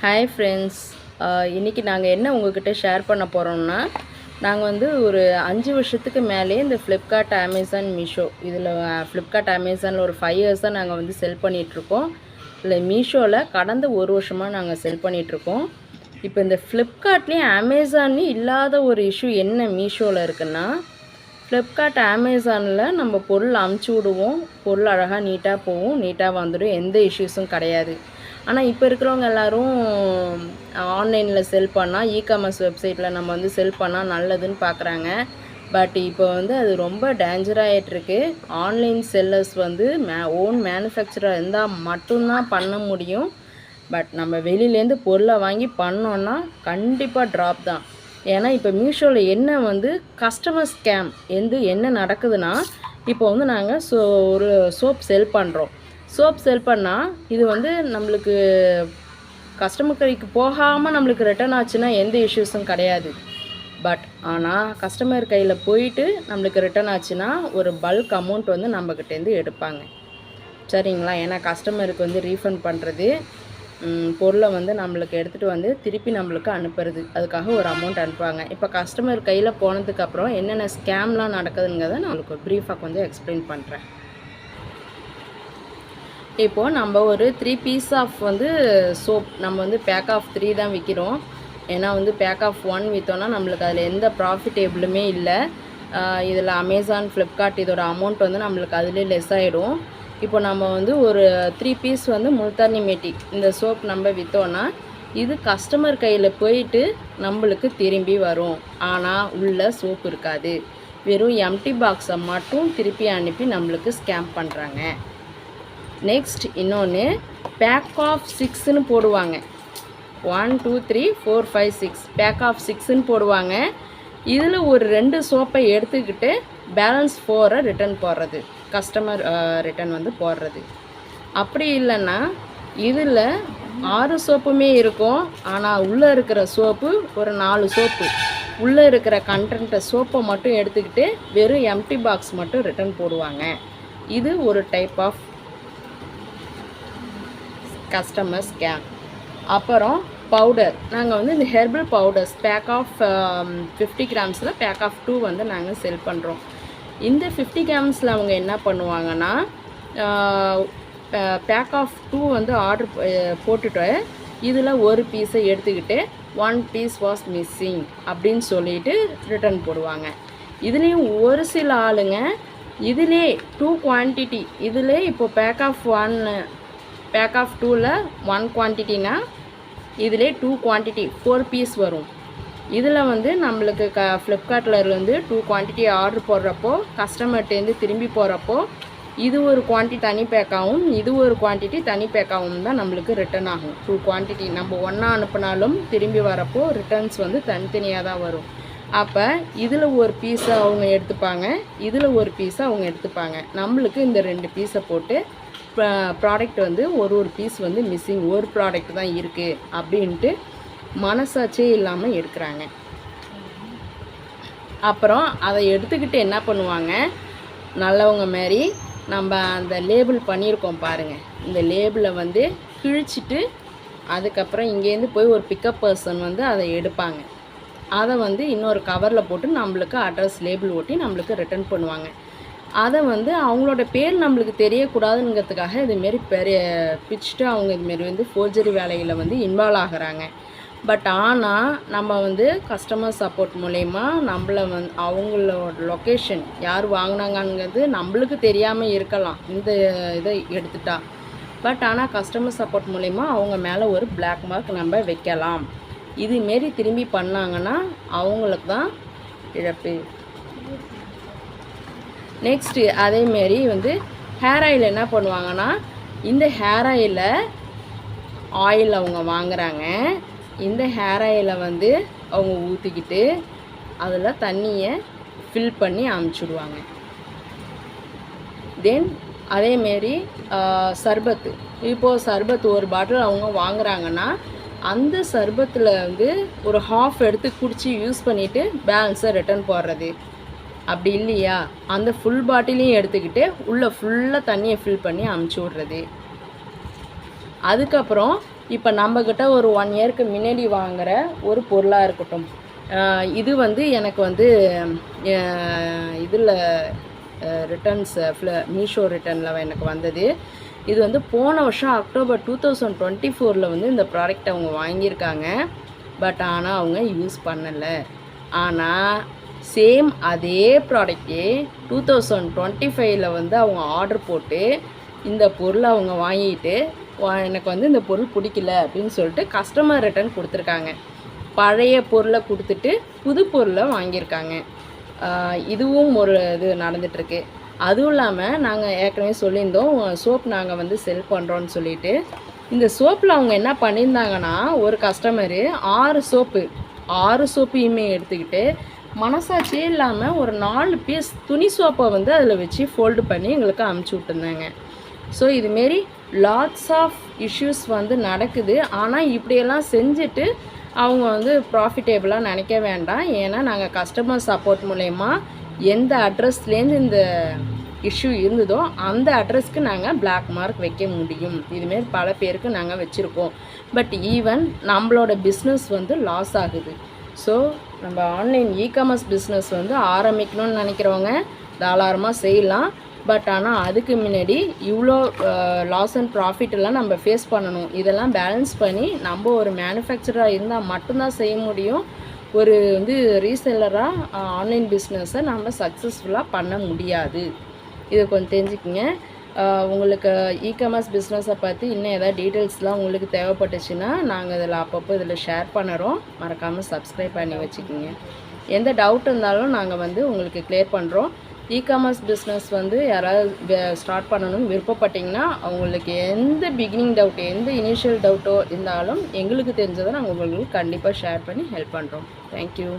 Hi friends இன்றைக்கி நாங்கள் என்ன உங்கள்கிட்ட ஷேர் பண்ண போகிறோம்னா நாங்கள் வந்து ஒரு அஞ்சு வருஷத்துக்கு மேலே இந்த ஃப்ளிப்கார்ட் அமேசான் மீஷோ இதில் ஃப்ளிப்கார்ட் அமேசானில் ஒரு ஃபைவ் இயர்ஸாக நாங்கள் வந்து செல் பண்ணிகிட்ருக்கோம் இல்லை மீஷோவில் கடந்த ஒரு வருஷமாக நாங்கள் செல் பண்ணிகிட்ருக்கோம் இப்போ இந்த ஃப்ளிப்கார்ட்லேயும் அமேசான்லேயும் இல்லாத ஒரு இஷ்யூ என்ன மீஷோவில் இருக்குன்னா ஃப்ளிப்கார்ட் அமேசானில் நம்ம பொருள் அமுச்சு விடுவோம். பொருள் அழகாக நீட்டாக போகும். நீட்டாக வந்துடும். எந்த இஷ்யூஸும் கிடையாது. ஆனால் இப்போ இருக்கிறவங்க எல்லாரும் ஆன்லைனில் செல் பண்ணால் இ காமர்ஸ் வெப்சைட்டில் நம்ம வந்து செல் பண்ணால் நல்லதுன்னு பார்க்குறாங்க பட் இப்போ வந்து அது ரொம்ப டேஞ்சராகிட்டுருக்கு ஆன்லைன் செல்லர்ஸ் வந்து மே ஓன் மேனுஃபேக்சராக இருந்தால் மட்டும்தான் பண்ண முடியும். பட் நம்ம வெளியிலேருந்து பொருளை வாங்கி பண்ணோன்னா கண்டிப்பாக ட்ராப் தான். ஏன்னா இப்போ மீஷோவில் என்ன வந்து கஸ்டமர் ஸ்கேம் வந்து என்ன நடக்குதுன்னா இப்போ வந்து நாங்கள் சோ ஒரு சோப் செல் பண்ணுறோம் சோப் செல் பண்ணால் இது வந்து நம்மளுக்கு கஸ்டமர் கைக்கு போகாமல் நம்மளுக்கு ரிட்டர்ன் ஆச்சுன்னா எந்த இஷ்யூஸும் கிடையாது. பட் ஆனால் கஸ்டமர் கையில் போயிட்டு நம்மளுக்கு ரிட்டர்ன் ஆச்சுன்னா ஒரு பல்க் அமௌண்ட் வந்து நம்மக்கிட்டேருந்து எடுப்பாங்க. சரிங்களா? ஏன்னா கஸ்டமருக்கு வந்து ரீஃபண்ட் பண்ணுறது பொருளை வந்து நம்மளுக்கு எடுத்துகிட்டு வந்து திருப்பி நம்மளுக்கு அனுப்புறது. அதுக்காக ஒரு அமௌண்ட் அனுப்புவாங்க. இப்போ கஸ்டமர் கையில் போனதுக்கப்புறம் என்னென்ன ஸ்கேம்லாம் நடக்குதுங்கிறத நான் உங்களுக்கு ப்ரீஃபாக வந்து எக்ஸ்பிளைன் பண்ணுறேன் இப்போது நம்ம ஒரு த்ரீ பீஸ் ஆஃப் வந்து சோப் நம்ம வந்து பேக் ஆஃப் த்ரீ தான் விற்கிறோம் ஏன்னா வந்து பேக் ஆஃப் ஒன் விற்றோன்னா நம்மளுக்கு அதில் எந்த ப்ராஃபிட்டேபிளுமே இல்லை. இதில் அமேசான் ஃப்ளிப்கார்ட் இதோட அமௌண்ட் வந்து நம்மளுக்கு அதிலே லெஸ் ஆகிடும் இப்போ நம்ம வந்து ஒரு த்ரீ பீஸ் வந்து முல்தானி மேட்டி இந்த சோப் நம்ம விற்றோன்னா இது கஸ்டமர் கையில் போயிட்டு நம்மளுக்கு திரும்பி வரும். ஆனால் உள்ள சோப் இருக்காது. வெறும் எம்டி பாக்ஸை மட்டும் திருப்பி அனுப்பி நம்மளுக்கு ஸ்கேம் பண்ணுறாங்க நெக்ஸ்ட் இன்னொன்று பேக் ஆஃப் சிக்ஸ்னு போடுவாங்க. One two three four five six pack of சிக்ஸ்னு போடுவாங்க. இதில் ஒரு ரெண்டு சோப்பை எடுத்துக்கிட்டு பேலன்ஸ் ஃபோரை ரிட்டர்ன் போடுறது. கஸ்டமர் ரிட்டர்ன் வந்து போடுறது. அப்படி இல்லைன்னா இதில் ஆறு சோப்புமே இருக்கும். ஆனால் உள்ளே இருக்கிற சோப்பு ஒரு நாலு சோப்பு. உள்ளே இருக்கிற கண்டென்ட்டை சோப்பை மட்டும் எடுத்துக்கிட்டு வெறும் எம்டி பாக்ஸ் மட்டும் ரிட்டர்ன் போடுவாங்க. இது ஒரு டைப் ஆஃப் கஸ்டமர்ஸ் ஸ்கேம் அப்புறம் பவுடர் நாங்கள் வந்து இந்த herbal powders pack of fifty கிராம்ஸில் pack of two வந்து நாங்கள் செல் பண்ணுறோம் இந்த ஃபிஃப்டி கிராம்ஸில் அவங்க என்ன பண்ணுவாங்கன்னா பேக் ஆஃப் டூ வந்து ஆர்டர் போட்டுட்டு இதில் ஒரு பீஸை எடுத்துக்கிட்டு ஒன் பீஸ் வாஸ் மிஸ்ஸிங் அப்படின்னு சொல்லிட்டு ரிட்டர்ன் போடுவாங்க. இதுலேயும் ஒரு சில ஆளுங்க இதிலே டூ குவான்டிட்டி இதிலே இப்போ pack of one pack of டூவில் ஒன் குவான்டிட்டினா இதிலே டூ குவான்டிட்டி ஃபோர் பீஸ் வரும். இதில் வந்து நம்மளுக்கு க ஃப்ளிப்கார்ட்டில் இருந்து டூ குவான்டிட்டி ஆர்டர் போடுறப்போ கஸ்டமர்கிட்டேருந்து திரும்பி போகிறப்போ இது ஒரு குவான்டிட்டி தனி பேக்காகவும் இது ஒரு குவான்டிட்டி தனி பேக்காகவும் தான் நம்மளுக்கு ரிட்டர்ன் ஆகும். டூ குவான்டிட்டி நம்ம ஒன்றா அனுப்புனாலும் திரும்பி வரப்போ ரிட்டர்ன்ஸ் வந்து தனித்தனியாக தான் வரும். அப்போ இதில் ஒரு பீஸை அவங்க எடுத்துப்பாங்க இதில் ஒரு பீஸை அவங்க எடுத்துப்பாங்க. நம்மளுக்கு இந்த ரெண்டு பீஸை போட்டு ப்ராடக்ட் வந்து ஒரு ஒரு பீஸ் வந்து மிஸ்ஸிங் ஒரு ப்ராடக்ட் தான் இருக்குது அப்படின்ட்டு மனசாட்சியே இல்லாமல் எடுக்கிறாங்க. அப்புறம் அதை எடுத்துக்கிட்டு என்ன பண்ணுவாங்க? நல்லவங்க மாரி நம்ம அந்த லேபிள் பண்ணியிருக்கோம் பாருங்கள் இந்த லேபிளை வந்து கிழிச்சிட்டு அதுக்கப்புறம் இங்கேருந்து போய் ஒரு பிக்கப் பர்சன் வந்து அதை எடுப்பாங்க. அதை வந்து இன்னொரு கவரில் போட்டு நம்மளுக்கு அட்ரஸ் லேபிள் ஓட்டி நம்மளுக்கு ரிட்டர்ன் பண்ணுவாங்க. அதை வந்து அவங்களோட பேர் நம்மளுக்கு தெரியக்கூடாதுங்கிறதுக்காக இதுமாரி பெரிய பிச்சுட்டு அவங்க இதுமாரி வந்து ஃபோர்ஜரி வேலையில் வந்து இன்வால்வ் ஆகிறாங்க. பட் ஆனால் நம்ம வந்து கஸ்டமர் சப்போர்ட் மூலயமா நம்மளை வந்து அவங்களோட லொக்கேஷன் யார் வாங்கினாங்கங்கிறது நம்மளுக்கு தெரியாமல் இருக்கலாம். இந்த இதை எடுத்துட்டா. பட் ஆனால் கஸ்டமர் சப்போர்ட் மூலயமா அவங்க மேலே ஒரு பிளாக் மார்க் நம்ம வைக்கலாம். இதுமாரி திரும்பி பண்ணாங்கன்னா அவங்களுக்கு தான் இழப்பு. நெக்ஸ்ட்டு அதேமாரி வந்து ஹேர் ஆயில் என்ன பண்ணுவாங்கன்னா இந்த ஹேர் ஆயிலை ஆயில் அவங்க வாங்குகிறாங்க இந்த ஹேர் ஆயிலை வந்து அவங்க ஊற்றிக்கிட்டு அதில் தண்ணியை ஃபில் பண்ணி அமுச்சுடுவாங்க. தென் அதேமாரி சர்பத்து. இப்போது சர்பத் ஒரு பாட்டில் அவங்க வாங்குகிறாங்கன்னா அந்த சர்பத்தில் வந்து ஒரு ஹாஃப் எடுத்து குடித்து யூஸ் பண்ணிவிட்டு பேலன்ஸை ரிட்டர்ன் போடுறது. அப்படி இல்லையா? அந்த ஃபுல் பாட்டிலையும் எடுத்துக்கிட்டு உள்ளே ஃபுல்லாக தண்ணியை ஃபில் பண்ணி அமுச்சு விட்றது. அதுக்கப்புறம் இப்போ நம்மக்கிட்ட ஒரு ஒன் இயருக்கு முன்னாடி வாங்குகிற ஒரு பொருளாக இருக்கட்டும். இது வந்து எனக்கு வந்து இதில் ரிட்டர்ன்ஸ் மீஷோ ரிட்டர்னில் எனக்கு வந்தது. இது வந்து போன வருஷம் அக்டோபர் டூ தௌசண்ட் டுவெண்ட்டி ஃபோரில் வந்து இந்த ப்ராடக்ட் அவங்க வாங்கியிருக்காங்க. பட் ஆனால் அவங்க யூஸ் பண்ணலை. ஆனால் சேம் அதே ப்ராடக்ட்டே டூ தௌசண்ட் டுவெண்ட்டி ஃபைவ்ல வந்து அவங்க ஆர்டர் போட்டு இந்த பொருளை அவங்க வாங்கிட்டு வா- எனக்கு வந்து இந்த பொருள் பிடிக்கல அப்படின்னு சொல்லிட்டு கஸ்டமர் ரிட்டர்ன் கொடுத்துருக்காங்க. பழைய பொருளை கொடுத்துட்டு புது பொருளை வாங்கியிருக்காங்க. இதுவும் ஒரு இது நடந்துகிட்ருக்கு அதுவும் இல்லாமல் நாங்கள் ஏற்கனவே சொல்லியிருந்தோம் சோப் நாங்கள் வந்து செல் பண்ணுறோன்னு சொல்லிட்டு. இந்த சோப்பில் அவங்க என்ன பண்ணியிருந்தாங்கன்னா ஒரு கஸ்டமரு ஆறு சோப்பு ஆறு சோப்பையுமே எடுத்துக்கிட்டு மனசாட்சியே இல்லாமல் ஒரு நாலு பீஸ் துணி சோப்பை வந்து அதில் வச்சு ஃபோல்டு பண்ணி எங்களுக்கு அமுச்சு விட்டுருந்தாங்க. ஸோ இதுமாரி லாட்ஸ் ஆஃப் இஷ்யூஸ் வந்து நடக்குது. ஆனால் இப்படியெல்லாம் செஞ்சுட்டு அவங்க வந்து ப்ராஃபிட்டேபிளாக நினைக்க வேண்டாம். ஏன்னா நாங்கள் கஸ்டமர் சப்போர்ட் மூலயமா எந்த அட்ரஸ்லேருந்து இந்த இஷ்யூ இருந்ததோ அந்த அட்ரஸ்க்கு நாங்கள் பிளாக் மார்க் வைக்க முடியும். இதுமாரி பல பேருக்கு நாங்கள் வச்சுருக்கோம். பட் ஈவன் நம்மளோட பிஸ்னஸ் வந்து லாஸ் ஆகுது. ஸோ நம்ம ஆன்லைன் இ காமர்ஸ் பிஸ்னஸ் வந்து ஆரம்பிக்கணும்னு நினைக்கிறவங்க தாராளமாக செய்யலாம். பட் ஆனால் அதுக்கு முன்னாடி இவ்வளோ லாஸ் அண்ட் ப்ராஃபிட் எல்லாம் நம்ம ஃபேஸ் பண்ணணும். இதெல்லாம் பேலன்ஸ் பண்ணி நம்ம ஒரு மேனுஃபேக்சராக இருந்தால் மட்டும்தான் செய்ய முடியும். ஒரு வந்து ரீசெல்லராக ஆன்லைன் பிஸ்னஸை நம்ம சக்ஸஸ்ஃபுல்லாக பண்ண முடியாது. இதை கொஞ்சம் தெரிஞ்சுக்கங்க. உங்களுக்கு இ காமர்ஸ் பிஸ்னஸை பற்றி இன்னும் ஏதாவது டீட்டெயில்ஸ்லாம் உங்களுக்கு தேவைப்பட்டுச்சுன்னா நாங்கள் இதில் அப்பப்போ இதில் ஷேர் பண்ணுறோம். மறக்காமல் சப்ஸ்கிரைப் பண்ணி வச்சுக்கோங்க. எந்த டவுட் இருந்தாலும் நாங்கள் வந்து உங்களுக்கு கிளியர் பண்ணுறோம் இ காமர்ஸ் பிஸ்னஸ் வந்து யாராவது ஸ்டார்ட் பண்ணணும்னு விருப்பப்பட்டிங்கன்னா அவங்களுக்கு எந்த பிகினிங் டவுட் எந்த இனிஷியல் டவுட்டோ இருந்தாலும் எங்களுக்கு தெரிஞ்சதை நாங்கள் உங்களுக்கு கண்டிப்பாக ஷேர் பண்ணி ஹெல்ப் பண்ணுறோம் தேங்க்யூ